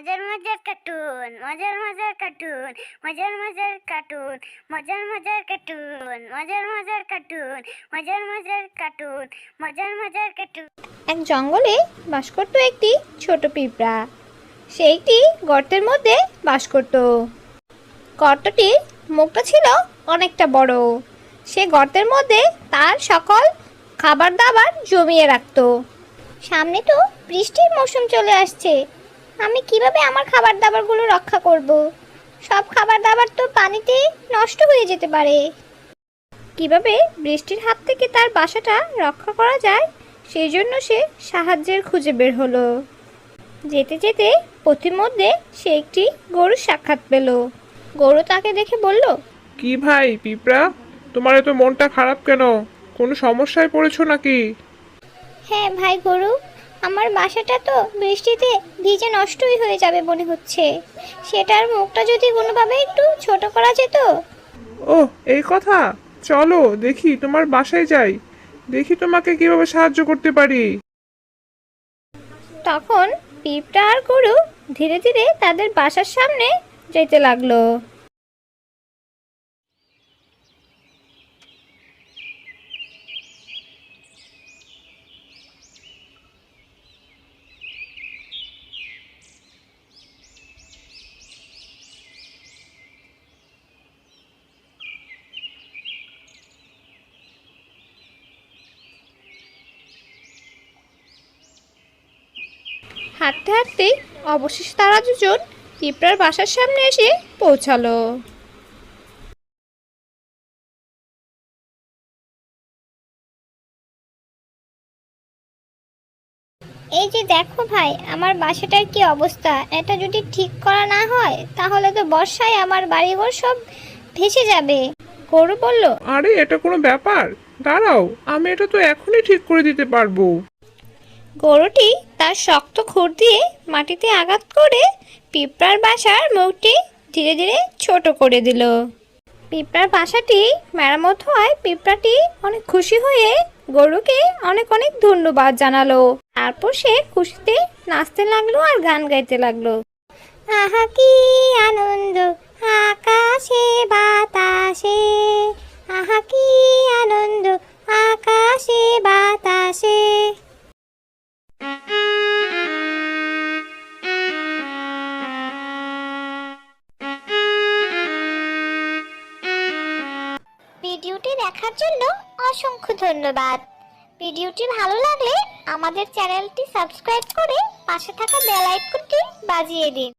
মজার মজার কার্টুন মজার মজার কার্টুন মজার মজার কার্টুন মজার মজার কার্টুন মজার মজার কার্টুন মজার মজার কার্টুন মজার মজার কার্টুন এক জঙ্গলে বাস করত একটি ছোট পিঁপড়া। সে একটি গর্তের মধ্যে বাস করত। গর্তটির মুখটা ছিল অনেকটা বড়। সে গর্তের মধ্যে তার সকল খাবার দাবার জমিয়ে রাখত। সামনে তো বৃষ্টির মৌসুম চলে আসছে। আমি কীভাবে আমার খাবার দাবারগুলো রক্ষা করব? সব খাবার দাবার তো পানিতে নষ্ট হয়ে যেতে পারে। কীভাবে বৃষ্টির হাত থেকে তার বাসাটা রক্ষা করা যায় সেই জন্য সে সাহায্যের খুঁজে বের হলো। যেতে যেতে পথিমধ্যে সে একটি গরুর সাক্ষাৎ পেল। গরু তাকে দেখে বলল কি ভাই পিঁপড়া? তোমার এত মনটা খারাপ কেন? কোনো সমস্যায় পড়েছো নাকি? হ্যাঁ ভাই গরু আমার বাসাটা তো বৃষ্টিতে ভিজে নষ্টই হয়ে যাবে মনে হচ্ছে। সেটার মুখটা যদি কোনোভাবে একটু ছোট করা যেত। ও এই কথা? চলো দেখি তোমার বাসায় যাই। দেখি তোমাকে কীভাবে সাহায্য করতে পারি। তখন পিঁপড়া আর গরু ধীরে ধীরে তাদের বাসার সামনে যেতে লাগল। হাঁটতে হাঁটতে অবশেষে তারা দুজন পিঁপড়ার বাসার সামনে এসে পৌঁছালো। এই যে দেখো ভাই আমার বাসাটার কি অবস্থা? এটা যদি ঠিক করা না হয় তাহলে তো বর্ষায় আমার বাড়িঘর সব ভেসে যাবে। গরু বলল আরে এটা কোনো ব্যাপার। দাঁড়াও আমি এটা তো এখনই ঠিক করে দিতে পারব। গরুটি তার শক্ত খুর দিয়ে মাটিতে আঘাত করে পিঁপড়ার বাসার মুখটি ধীরে ধীরে ছোট করে দিল। পিঁপড়ার বাসাটি মেরামত হয় পিঁপড়াটি অনেক খুশি হয়ে গরুকে অনেক অনেক ধন্যবাদ জানালো। তারপর সে খুশিতে নাচতে লাগল আর গান গাইতে লাগল। আহা, কি আনন্দ! ভিডিওটি দেখার জন্য অসংখ্য ধন্যবাদ। ভিডিওটি ভালো লাগলে আমাদের চ্যানেলটি সাবস্ক্রাইব করে পাশে থাকা বেল আইকনটি বাজিয়ে দিন।